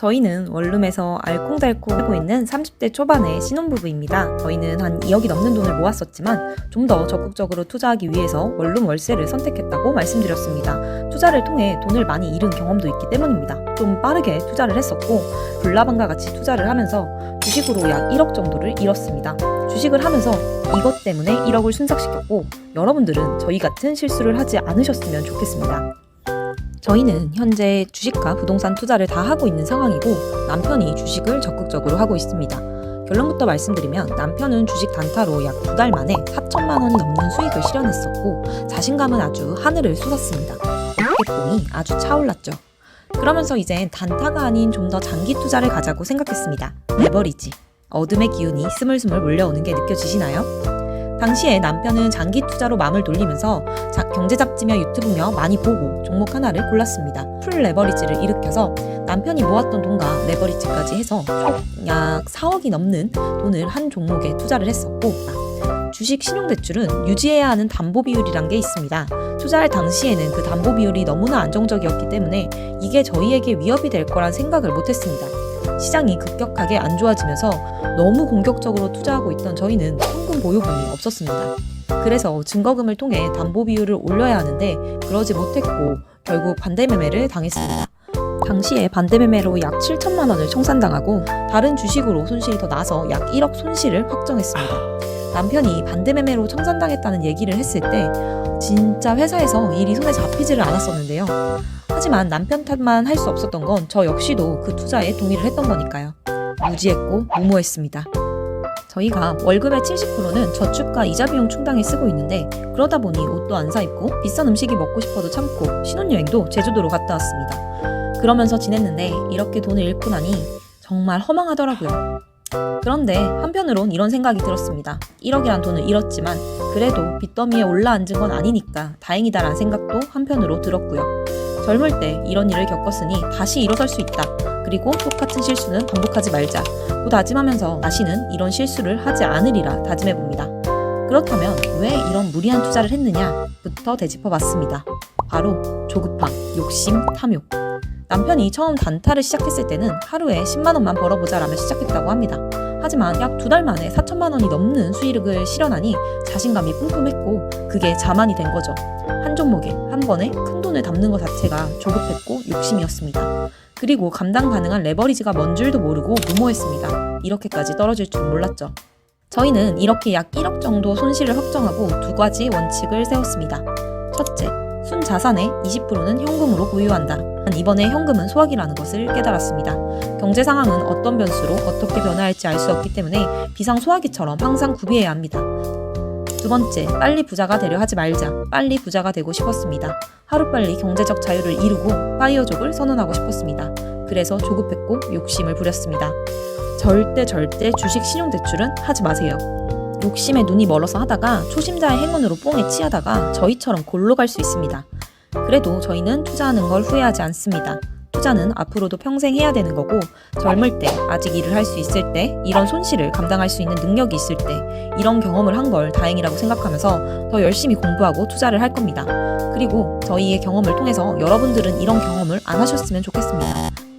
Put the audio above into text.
저희는 원룸에서 알콩달콩 하고 있는 30대 초반의 신혼부부입니다. 저희는 한 2억이 넘는 돈을 모았었지만 좀 더 적극적으로 투자하기 위해서 원룸 월세를 선택했다고 말씀드렸습니다. 투자를 통해 돈을 많이 잃은 경험도 있기 때문입니다. 좀 빠르게 투자를 했었고 불나방과 같이 투자를 하면서 주식으로 약 1억 정도를 잃었습니다. 주식을 하면서 이것 때문에 1억을 순삭시켰고 여러분들은 저희 같은 실수를 하지 않으셨으면 좋겠습니다. 저희는 현재 주식과 부동산 투자를 다 하고 있는 상황이고 남편이 주식을 적극적으로 하고 있습니다. 결론부터 말씀드리면 남편은 주식 단타로 약 두 달 만에 4천만 원이 넘는 수익을 실현했었고 자신감은 아주 하늘을 솟았습니다. 어깨뽕이 아주 차올랐죠. 그러면서 이젠 단타가 아닌 좀 더 장기 투자를 가자고 생각했습니다. 레버리지. 어둠의 기운이 스물스물 몰려오는 게 느껴지시나요? 당시에 남편은 장기 투자로 마음을 돌리면서 자- 경제 잡지며 유튜브며 많이 보고 종목 하나를 골랐습니다. 풀 레버리지를 일으켜서 남편이 모았던 돈과 레버리지까지 해서 총약 4억이 넘는 돈을 한 종목에 투자를 했었고 주식 신용대출은 유지해야 하는 담보 비율이란 게 있습니다. 투자할 당시에는 그 담보 비율이 너무나 안정적이었기 때문에 이게 저희에게 위협이 될 거란 생각을 못했습니다. 시장이 급격하게 안 좋아지면서 너무 공격적으로 투자하고 있던 저희는 현금 보유분이 없었습니다. 그래서 증거금을 통해 담보 비율을 올려야 하는데 그러지 못했고 결국 반대 매매를 당했습니다. 당시에 반대 매매로 약 7천만 원을 청산당하고 다른 주식으로 손실이 더 나서 약 1억 손실을 확정했습니다. 남편이 반대 매매로 청산당했다는 얘기를 했을 때 진짜 회사에서 일이 손에 잡히지를 않았었는데요. 하지만 남편 탓만 할 수 없었던 건 저 역시도 그 투자에 동의를 했던 거니까요. 무지했고 무모했습니다. 저희가 월급의 70%는 저축과 이자 비용 충당에 쓰고 있는데 그러다 보니 옷도 안 사 입고 비싼 음식이 먹고 싶어도 참고 신혼여행도 제주도로 갔다 왔습니다. 그러면서 지냈는데 이렇게 돈을 잃고 나니 정말 허망하더라고요. 그런데 한편으론 이런 생각이 들었습니다. 1억이란 돈을 잃었지만 그래도 빚더미에 올라앉은 건 아니니까 다행이다라는 생각도 한편으로 들었고요. 젊을 때 이런 일을 겪었으니 다시 일어설 수 있다. 그리고 똑같은 실수는 반복하지 말자. 고 다짐하면서 다시는 이런 실수를 하지 않으리라 다짐해 봅니다. 그렇다면 왜 이런 무리한 투자를 했느냐부터 되짚어 봤습니다. 바로 조급함, 욕심, 탐욕. 남편이 처음 단타를 시작했을 때는 하루에 10만 원만 벌어보자 라며 시작했다고 합니다. 하지만 약 두 달 만에 4천만 원이 넘는 수익을 실현하니 자신감이 뿜뿜했고 그게 자만이 된 거죠. 한 종목에 한 번에 큰 돈을 담는 것 자체가 조급했고 욕심이었습니다. 그리고 감당 가능한 레버리지가 뭔 줄도 모르고 무모했습니다. 이렇게까지 떨어질 줄 몰랐죠. 저희는 이렇게 약 1억 정도 손실을 확정하고 두 가지 원칙을 세웠습니다. 첫째, 순 자산의 20%는 현금으로 보유한다. 이번에 현금은 소화기라는 것을 깨달았습니다. 경제 상황은 어떤 변수로 어떻게 변화할지 알 수 없기 때문에 비상 소화기처럼 항상 구비해야 합니다. 두 번째, 빨리 부자가 되려 하지 말자. 빨리 부자가 되고 싶었습니다. 하루빨리 경제적 자유를 이루고 파이어족을 선언하고 싶었습니다. 그래서 조급했고 욕심을 부렸습니다. 절대 절대 주식 신용대출은 하지 마세요. 욕심에 눈이 멀어서 하다가 초심자의 행운으로 뽕에 치하다가 저희처럼 골로 갈 수 있습니다. 그래도 저희는 투자하는 걸 후회하지 않습니다. 투자는 앞으로도 평생 해야 되는 거고 젊을 때 아직 일을 할 수 있을 때 이런 손실을 감당할 수 있는 능력이 있을 때 이런 경험을 한 걸 다행이라고 생각하면서 더 열심히 공부하고 투자를 할 겁니다. 그리고 저희의 경험을 통해서 여러분들은 이런 경험을 안 하셨으면 좋겠습니다.